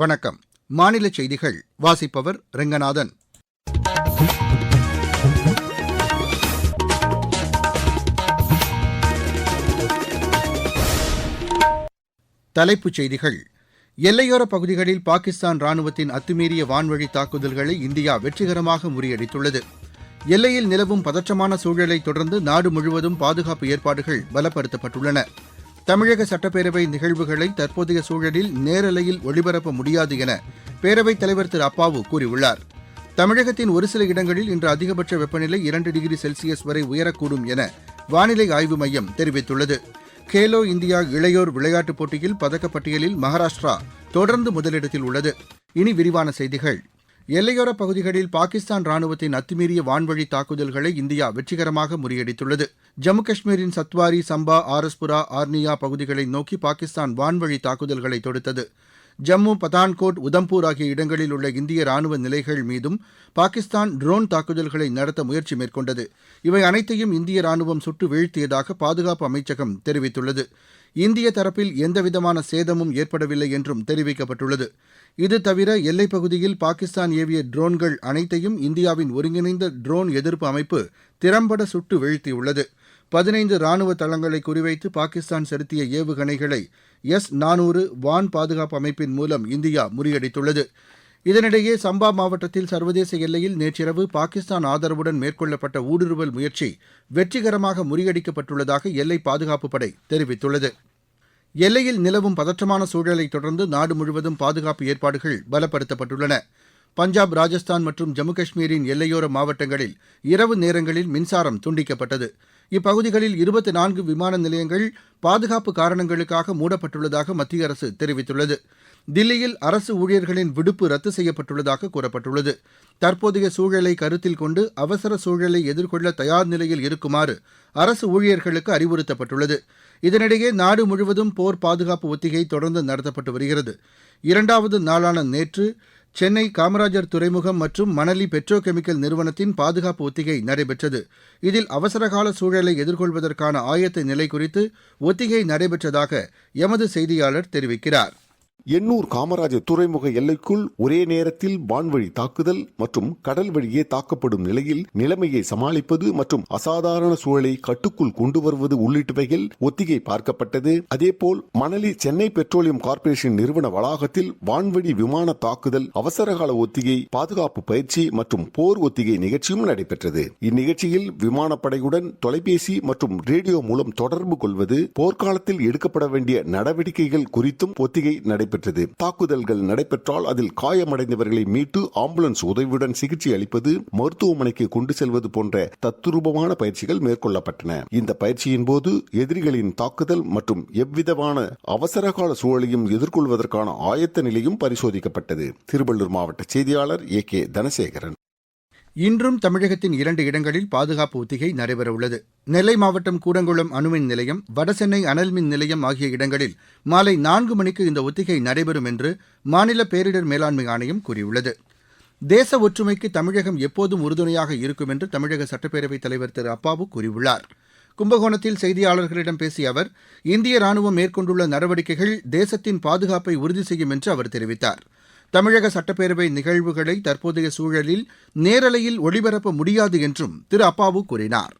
வணக்கம். மாநில செய்திகள் வாசிப்பவர் ரெங்கநாதன். தலைப்புச் செய்திகள். எல்லையோரப் பகுதிகளில் பாகிஸ்தான் ராணுவத்தின் அத்துமீறிய வான்வழி தாக்குதல்களை இந்தியா வெற்றிகரமாக முறியடித்துள்ளது. எல்லையில் நிலவும் பதற்றமான சூழலை தொடர்ந்து நாடு முழுவதும் பாதுகாப்பு ஏற்பாடுகள் பலப்படுத்தப்பட்டுள்ளன. தமிழக சட்டப்பேரவை நிகழ்வுகளை தற்போதைய சூழலில் நேரலையில் ஒளிபரப்ப முடியாது என பேரவைத் தலைவர் திரு அப்பாவு கூறியுள்ளார். தமிழகத்தின் ஒரு சில இடங்களில் இன்று அதிகபட்ச வெப்பநிலை இரண்டு டிகிரி செல்சியஸ் வரை உயரக்கூடும் என வானிலை ஆய்வு மையம் தெரிவித்துள்ளது. கேலோ இந்தியா இளையோர் விளையாட்டுப் போட்டியில் பதக்கப்பட்டியலில் மகாராஷ்டிரா தொடர்ந்து முதலிடத்தில் உள்ளது. இனி விரிவான செய்திகள். எல்லையோரப் பகுதிகளில் பாகிஸ்தான் ராணுவத்தின் அத்துமீறிய வான்வழி தாக்குதல்களை இந்தியா வெற்றிகரமாக முறியடித்துள்ளது. ஜம்மு காஷ்மீரின் சத்வாரி சம்பா ஆரஸ்புரா ஆர்னியா பகுதிகளை நோக்கி பாகிஸ்தான் வான்வழி தாக்குதல்களை தொடுத்தது. ஜம்மு பதான்கோட் உதம்பூர் ஆகிய இடங்களில் உள்ள இந்திய ராணுவ நிலைகள் மீதும் பாகிஸ்தான் ட்ரோன் தாக்குதல்களை நடத்த முயற்சி மேற்கொண்டது. இவை அனைத்தையும் இந்திய ராணுவம் சுட்டு வீழ்த்தியதாக பாதுகாப்பு அமைச்சகம் தெரிவித்துள்ளது. இந்திய தரப்பில் எந்தவிதமான சேதமும் ஏற்படவில்லை என்றும் தெரிவிக்கப்பட்டுள்ளது. இது தவிர எல்லைப் பகுதியில் பாகிஸ்தான் ஏவிய ட்ரோன்கள் அனைத்தையும் இந்தியாவின் ஒருங்கிணைந்த ட்ரோன் எதிர்ப்பு அமைப்பு திறம்பட சுட்டு வீழ்த்தியுள்ளது. பதினைந்து ராணுவ தளங்களை குறிவைத்து பாகிஸ்தான் செலுத்திய ஏவுகணைகளை எஸ் நானூறு வான் பாதுகாப்பு அமைப்பின் மூலம் இந்தியா முறியடித்துள்ளது. இதனிடையே சம்பா மாவட்டத்தில் சர்வதேச எல்லையில் நேற்றிரவு பாகிஸ்தான் ஆதரவுடன் மேற்கொள்ளப்பட்ட ஊடுருவல் முயற்சி வெற்றிகரமாக முறியடிக்கப்பட்டுள்ளதாக எல்லை பாதுகாப்பு படை தெரிவித்துள்ளது. எல்லையில் நிலவும் பதற்றமான சூழலை தொடர்ந்து நாடு முழுவதும் பாதுகாப்பு ஏற்பாடுகள் பலப்படுத்தப்பட்டுள்ளன. பஞ்சாப் ராஜஸ்தான் மற்றும் ஜம்மு காஷ்மீரின் எல்லையோர மாவட்டங்களில் இரவு நேரங்களில் மின்சாரம் துண்டிக்கப்பட்டது. இப்பகுதிகளில் இருபத்தி நான்கு விமான நிலையங்கள் பாதுகாப்பு காரணங்களுக்காக மூடப்பட்டுள்ளதாக மத்திய அரசு தெரிவித்துள்ளது. தில்லியில் அரசு ஊழியர்களின் விடுப்பு ரத்து செய்யப்பட்டுள்ளதாக கூறப்பட்டுள்ளது. தற்போதைய சூழலை கருத்தில் கொண்டு அவசர சூழலை எதிர்கொள்ள தயார் நிலையில் இருக்குமாறு அரசு ஊழியர்களுக்கு அறிவுறுத்தப்பட்டுள்ளது. இதனிடையே நாடு முழுவதும் போர் பாதுகாப்பு ஒத்திகை தொடர்ந்து நடத்தப்பட்டு வருகிறது. இரண்டாவது நாளான நேற்று சென்னை காமராஜர் துறைமுகம் மற்றும் மணலி பெட்ரோ கெமிக்கல் நிறுவனத்தின் பாதுகாப்பு ஒத்திகை நடைபெற்றது. இதில் அவசரகால சூழலை எதிர்கொள்வதற்கான ஆயத்த நிலை குறித்து ஒத்திகை நடைபெற்றதாக எமது செய்தியாளர் தெரிவிக்கிறார். எண்ணூர் காமராஜர் துறைமுக எல்லைக்குள் ஒரே நேரத்தில் வான்வழி தாக்குதல் மற்றும் கடல் வழியே தாக்கப்படும் நிலையில் நிலைமையை சமாளிப்பது மற்றும் அசாதாரண சூழலை கட்டுக்குள் கொண்டு வருவது உள்ளிட்டவைகள் ஒத்திகை பார்க்கப்பட்டது. அதேபோல் மணலி சென்னை பெட்ரோலியம் கார்ப்பரேஷன் நிறுவன வளாகத்தில் வான்வழி விமான தாக்குதல் அவசரகால ஒத்திகை பாதுகாப்பு பயிற்சி மற்றும் போர் ஒத்திகை நிகழ்ச்சியும் நடைபெற்றது. இந்நிகழ்ச்சியில் விமானப்படையுடன் தொலைபேசி மற்றும் ரேடியோ மூலம் தொடர்பு கொள்வது போர்க்காலத்தில் எடுக்கப்பட வேண்டிய நடவடிக்கைகள் குறித்தும் ஒத்திகை நடைபெற்றது. நடைபெற்றது. தாக்குதல்கள் நடைபெற்றால் அதில் காயமடைந்தவர்களை மீட்டு ஆம்புலன்ஸ் உதவியுடன் சிகிச்சை அளிப்பது மருத்துவமனைக்கு கொண்டு செல்வது போன்ற தத்துரூபமான பயிற்சிகள் மேற்கொள்ளப்பட்டன. இந்த பயிற்சியின் போது எதிரிகளின் தாக்குதல் மற்றும் எவ்விதமான அவசரகால சூழலையும் எதிர்கொள்வதற்கான ஆயத்த நிலையும் பரிசோதிக்கப்பட்டது. திருவள்ளூர் மாவட்ட செய்தியாளர் ஏ கே தனசேகரன். இன்றும் தமிழகத்தின் இரண்டு இடங்களில் பாதுகாப்பு ஒத்திகை நடைபெறவுள்ளது. நெல்லை மாவட்டம் கூடங்குளம் அணுமின் நிலையம் வடசென்னை அனல்மின் நிலையம் ஆகிய இடங்களில் மாலை நான்கு மணிக்கு இந்த ஒத்திகை நடைபெறும் என்று மாநில பேரிடர் மேலாண்மை ஆணையம் கூறியுள்ளது. தேச ஒற்றுமைக்கு தமிழகம் எப்போதும் உறுதுணையாக இருக்கும் என்று தமிழக சட்டப்பேரவைத் தலைவர் திரு அப்பாவு கூறியுள்ளார். கும்பகோணத்தில் செய்தியாளர்களிடம் பேசிய அவர் இந்திய ராணுவம் மேற்கொண்டுள்ள நடவடிக்கைகள் தேசத்தின் பாதுகாப்பை உறுதி செய்யும் என்று அவர் தெரிவித்தார். தமிழக சட்டப்பேரவை நிகழ்வுகளை தற்போதைய சூழலில் நேரலையில் ஒளிபரப்ப முடியாது என்றும் திரு அப்பாவு கூறினார்.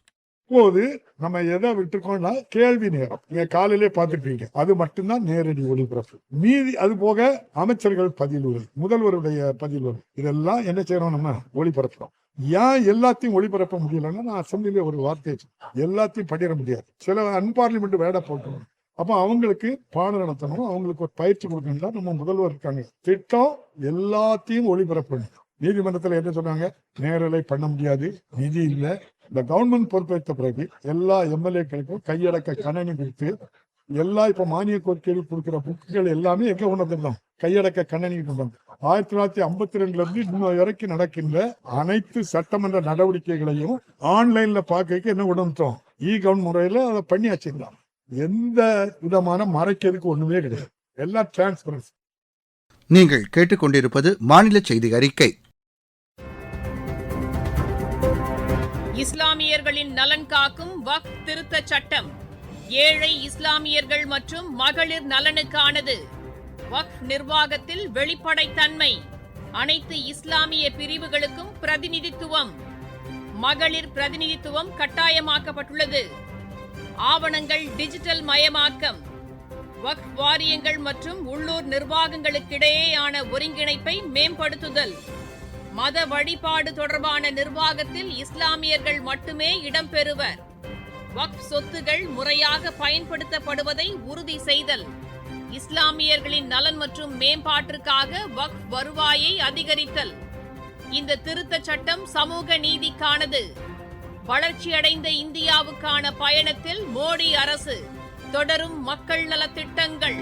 இப்போது நம்ம எதை விட்டுருக்கோம்னா கேள்வி நேரம். நீங்க காலையிலே பார்த்துருப்பீங்க. அது மட்டும்தான் நேரடி ஒளிபரப்பு. மீதி அது போக அமைச்சர்கள் பதில் பதிலுரை முதல்வருடைய பதில் பதிலுரை. இதெல்லாம் என்ன செய்யறோம் நம்ம? ஒளிபரப்புறோம். ஏன் எல்லாத்தையும் ஒளிபரப்ப முடியலன்னா நான் அசம்பிளியில ஒரு வார்த்தை எல்லாத்தையும் பண்ணிட முடியாது. சில அன்பார்லிமெண்ட் வேட போட்டுருவோம் அப்போ அவங்களுக்கு பாடம் நடத்தணும். அவங்களுக்கு ஒரு பயிற்சி கொடுக்கணும் நம்ம முதல்வர் இருக்காங்க. திட்டம் எல்லாத்தையும் ஒளிபரப்பணும். நீதிமன்றத்தில் என்ன சொன்னாங்க? நேரலை பண்ண முடியாது. நிதி இல்லை. இந்த கவர்மெண்ட் பொறுப்பேற்ற பிறகு எல்லா எம்எல்ஏக்களுக்கும் கையடக்க கணனி கொடுத்து எல்லா இப்ப மானிய கோரிக்கைகள் கொடுக்கிற புக்குகள் எல்லாமே எங்க கொண்டு வந்துருந்தோம் கையடக்க கண்ணணி கொண்டு ஆயிரத்தி தொள்ளாயிரத்தி ஐம்பத்தி ரெண்டுல இருந்து இன்னும் வரைக்கும் நடக்கின்ற அனைத்து சட்டமன்ற நடவடிக்கைகளையும் ஆன்லைன்ல பாக்க என்ன கொண்டு வந்துட்டோம்? இ கவர்ன் முறையில அதை பண்ணி வச்சிருந்தான் எந்த விதமான மறைக்கிறதுக்கு ஒண்ணுமே கிடையாது. எல்லாம் டிரான்ஸ்பரன்சி நீங்கள் கேட்டுக்கொண்டிருப்பது மாநில செய்தி அறிக்கை. இஸ்லாமியர்களின் நலன் காக்கும் வக்ஃப் திருத்தச் சட்டம். ஏழை இஸ்லாமியர்கள் மற்றும் மகளிர் நலனுக்கானது. வக்ஃப் நிர்வாகத்தில் வெளிப்படைத்தன்மை. அனைத்து இஸ்லாமிய பிரிவுகளுக்கும் பிரதிநிதித்துவம். மகளிர் பிரதிநிதித்துவம் கட்டாயமாக்கப்பட்டுள்ளது. ஆவணங்கள் டிஜிட்டல் மயமாக்கம் வக்ஃப் வாரியங்கள் மற்றும் உள்ளூர் நிர்வாகங்களுக்கிடையேயான ஒருங்கிணைப்பை மேம்படுத்துதல் மத வழிபாடு தொடர்பான நிர்வாகத்தில் இஸ்லாமியர்கள் மட்டுமே இடம்பெறுவர் வக்ஃப் சொத்துகள் முறையாக பயன்படுத்தப்படுவதை உறுதி செய்தல் இஸ்லாமியர்களின் நலன் மற்றும் மேம்பாட்டிற்காக வக்ஃப் வருவாயை அதிகரித்தல். இந்த திருத்தச் சட்டம் சமூக நீதிக்கானது. வளர்ச்சியடைந்த இந்தியாவுக்கான பயணத்தில் மோடி அரசு தொடரும் மக்கள் நலத்திட்டங்கள்.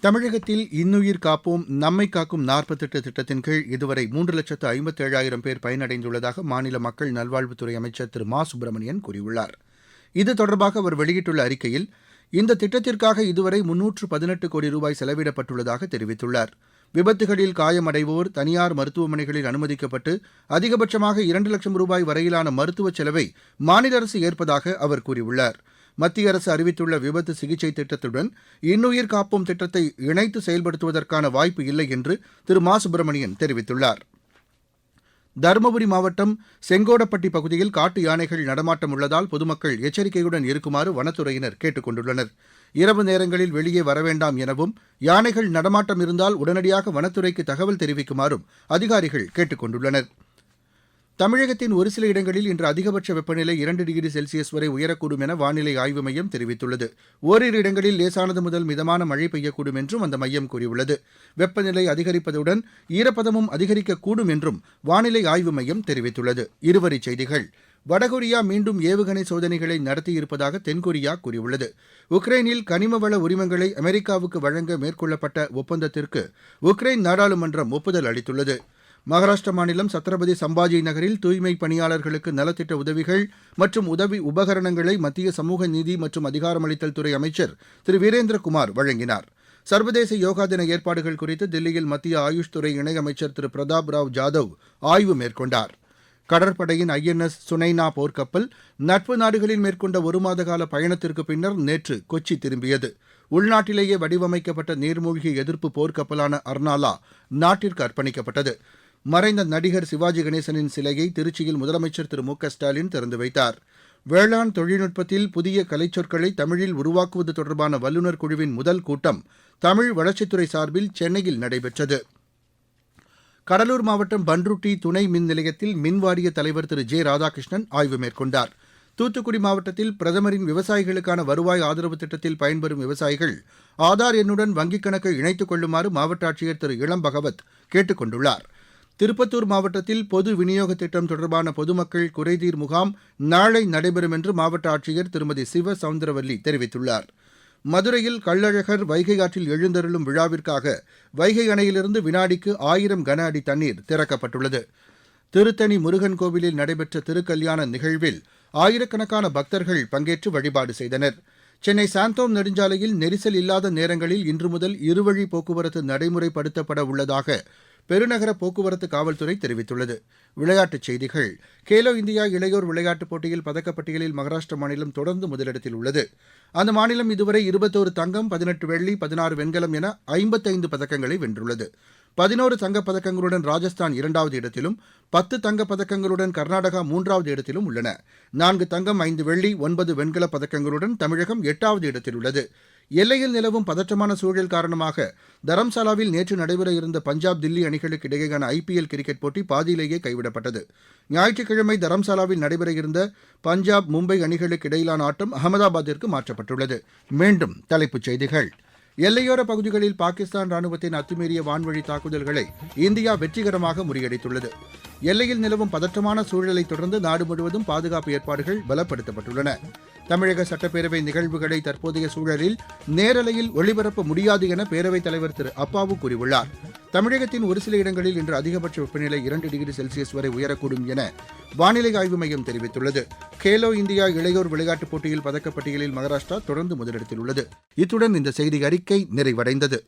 தமிழகத்தில் இன்னுயிர் காப்போம் நம்மை காக்கும் நாற்பத்தெட்டு திட்டத்தின் கீழ் இதுவரை மூன்று லட்சத்து ஐம்பத்தேழாயிரம் பேர் பயனடைந்துள்ளதாக மாநில மக்கள் நல்வாழ்வுத்துறை அமைச்சர் திரு மா. சுப்பிரமணியன் கூறியுள்ளார். இது தொடர்பாக அவர் வெளியிட்டுள்ள அறிக்கையில் இந்த திட்டத்திற்காக இதுவரை முன்னூற்று பதினெட்டு கோடி ரூபாய் செலவிடப்பட்டுள்ளதாக தெரிவித்துள்ளார். விபத்துகளில் காயமடைவோர் தனியார் மருத்துவமனைகளில் அனுமதிக்கப்பட்டு அதிகபட்சமாக இரண்டு லட்சம் ரூபாய் வரையிலான மருத்துவ செலவை மாநில அரசு ஏற்பதாக அவர் கூறியுள்ளார். மத்திய அரசு அறிவித்துள்ள விபத்து சிகிச்சை திட்டத்துடன் இன்னுயிர் காப்போம் திட்டத்தை இணைத்து செயல்படுத்துவதற்கான வாய்ப்பு இல்லை என்று திரு மா சுப்பிரமணியன் தெரிவித்துள்ளார். தருமபுரி மாவட்டம் செங்கோடப்பட்டி பகுதியில் காட்டு யானைகள் நடமாட்டம் உள்ளதால் பொதுமக்கள் எச்சரிக்கையுடன் இருக்குமாறு வனத்துறையினர் கேட்டுக் கொண்டுள்ளனர். இரவு நேரங்களில் வெளியே வரவேண்டாம் எனவும் யானைகள் நடமாட்டம் இருந்தால் உடனடியாக வனத்துறைக்கு தகவல் தெரிவிக்குமாறும் அதிகாரிகள் கேட்டுக் கொண்டுள்ளனர். தமிழகத்தின் ஒரு சில இடங்களில் இன்று அதிகபட்ச வெப்பநிலை இரண்டு டிகிரி செல்சியஸ் வரை உயரக்கூடும் என வானிலை ஆய்வு மையம் தெரிவித்துள்ளது. ஓரிரு இடங்களில் லேசானது முதல் மிதமான மழை பெய்யக்கூடும் என்றும் அந்த மையம் கூறியுள்ளது. வெப்பநிலை அதிகரிப்பதுடன் ஈரப்பதமும் அதிகரிக்கக்கூடும் என்றும் வானிலை ஆய்வு மையம் தெரிவித்துள்ளது. இருவரிச் செய்திகள். வடகொரியா மீண்டும் ஏவுகணை சோதனைகளை நடத்தியிருப்பதாக தென்கொரியா கூறியுள்ளது. உக்ரைனில் கனிம வள உரிமங்களை அமெரிக்காவுக்கு வழங்க மேற்கொள்ளப்பட்ட ஒப்பந்தத்திற்கு உக்ரைன் நாடாளுமன்றம் ஒப்புதல் அளித்துள்ளது. மகாராஷ்டிர மாநிலம் சத்ரபதி சம்பாஜி நகரில் தூய்மை பணியாளர்களுக்கு நலத்திட்ட உதவிகள் மற்றும் உதவி உபகரணங்களை மத்திய சமூக நீதி மற்றும் அதிகாரமளித்தல் துறை அமைச்சர் திரு வீரேந்திரகுமார் வழங்கினார். சர்வதேச யோகா தின ஏற்பாடுகள் குறித்து தில்லியில் மத்திய ஆயுஷ் துறை இணையமைச்சர் திரு பிரதாப் ராவ் ஜாதவ் ஆய்வு மேற்கொண்டார். கடற்படையின் ஐஎன்எஸ் சுனைனா போர்க்கப்பல் நட்பு நாடுகளில் மேற்கொண்ட ஒரு மாத கால பயணத்திற்கு பின்னர் நேற்று கொச்சி திரும்பியது. உள்நாட்டிலேயே வடிவமைக்கப்பட்ட நீர்மூழ்கி எதிர்ப்பு போர்க்கப்பலான அர்னாலா நாட்டிற்கு அர்ப்பணிக்கப்பட்டது. மறைந்த நடிகர் சிவாஜி கணேசனின் சிலையை திருச்சியில் முதலமைச்சர் திரு மு க ஸ்டாலின் திறந்து வைத்தார். வேளாண் தொழில்நுட்பத்தில் புதிய கலைச்சொற்களை தமிழில் உருவாக்குவது தொடர்பான வல்லுநர் குழுவின் முதல் கூட்டம் தமிழ் வளர்ச்சித்துறை சார்பில் சென்னையில் நடைபெற்றது. கடலூர் மாவட்டம் பன்ருட்டி துணை மின் நிலையத்தில் மின்வாரிய தலைவர் திரு ஜே ராதாகிருஷ்ணன் ஆய்வு மேற்கொண்டார். தூத்துக்குடி மாவட்டத்தில் பிரதமரின் விவசாயிகளுக்கான வருவாய் ஆதரவு திட்டத்தில் பயன்பெறும் விவசாயிகள் ஆதார் எண்ணுடன் வங்கிக் கணக்கை இணைத்துக் கொள்ளுமாறு மாவட்ட ஆட்சியர் திரு இளம் பகவத் கேட்டுக் கொண்டுள்ளாா் திருப்பத்தூர் மாவட்டத்தில் பொது விநியோக திட்டம் தொடர்பான பொதுமக்கள் குறைதீர் முகாம் நாளை நடைபெறும் என்று மாவட்ட ஆட்சியர் திருமதி சிவ சவுந்தரவல்லி தெரிவித்துள்ளார். மதுரையில் கள்ளழகர் வைகை ஆற்றில் எழுந்தருளும் விழாவிற்காக வைகை அணையிலிருந்து வினாடிக்கு ஆயிரம் கன அடி தண்ணீர் திறக்கப்பட்டுள்ளது. திருத்தணி முருகன் கோவிலில் நடைபெற்ற திருக்கல்யாண நிகழ்வில் ஆயிரக்கணக்கான பக்தர்கள் பங்கேற்று வழிபாடு செய்தனர். சென்னை சாந்தோம் நெடுஞ்சாலையில் நெரிசல் இல்லாத நேரங்களில் இன்று முதல் இருவழி போக்குவரத்து நடைமுறைப்படுத்தப்பட உள்ளதாக பெருநகர போக்குவரத்து காவல்துறை தெரிவித்துள்ளது. விளையாட்டுச் செய்திகள். கேலோ இந்தியா இளையோர் விளையாட்டுப் போட்டியில் பதக்கப்பட்டியலில் மகாராஷ்டிர மாநிலம் தொடர்ந்து முதலிடத்தில் உள்ளது. அந்த மாநிலம் இதுவரை இருபத்தோரு தங்கம் பதினெட்டு வெள்ளி பதினாறு வெண்கலம் என ஐம்பத்தைந்து பதக்கங்களை வென்றுள்ளது. பதினோரு தங்கப்பதக்கங்களுடன் ராஜஸ்தான் இரண்டாவது இடத்திலும் பத்து தங்கப் பதக்கங்களுடன் கர்நாடகா மூன்றாவது இடத்திலும் உள்ளன. நான்கு தங்கம் ஐந்து வெள்ளி ஒன்பது வெண்கலப் பதக்கங்களுடன் தமிழகம் எட்டாவது இடத்தில் உள்ளது. எல்லையில் நிலவும் பதற்றமான சூழல் காரணமாக தரம்சாலாவில் நேற்று நடைபெற இருந்த பஞ்சாப் தில்லி அணிகளுக்கு இடையேயான ஐபிஎல் கிரிக்கெட் போட்டி பாதியிலேயே கைவிடப்பட்டது. ஞாயிற்றுக்கிழமை தரம்சாலாவில் நடைபெற இருந்த பஞ்சாப் மும்பை அணிகளுக்கு இடையிலான ஆட்டம் அகமதாபாத்திற்கு மாற்றப்பட்டுள்ளது. மீண்டும் தலைப்புச் செய்திகள். எல்லையோர பகுதிகளில் பாகிஸ்தான் ராணுவத்தின் அத்துமீறிய வான்வழி தாக்குதல்களை இந்தியா வெற்றிகரமாக முறியடித்துள்ளது. எல்லையில் நிலவும் பதற்றமான சூழலை தொடர்ந்து நாடு முழுவதும் பாதுகாப்பு ஏற்பாடுகள் பலப்படுத்தப்பட்டுள்ளன. தமிழக சட்டப்பேரவை நிகழ்வுகளை தற்போதைய சூழலில் நேரலையில் ஒளிபரப்ப முடியாது என பேரவைத் தலைவர் திரு அப்பாவு கூறியுள்ளார். தமிழகத்தின் ஒரு சில இடங்களில் இன்று அதிகபட்ச வெப்பநிலை இரண்டு டிகிரி செல்சியஸ் வரை உயரக்கூடும் என வானிலை ஆய்வு மையம் தெரிவித்துள்ளது. கேலோ இந்தியா இளையோர் விளையாட்டுப் போட்டியில் பதக்கப்பட்டியலில் மகாராஷ்டிரா தொடர்ந்து முதலிடத்தில் உள்ளது. இத்துடன் இந்த செய்தி அறிக்கை நிறைவடைந்தது.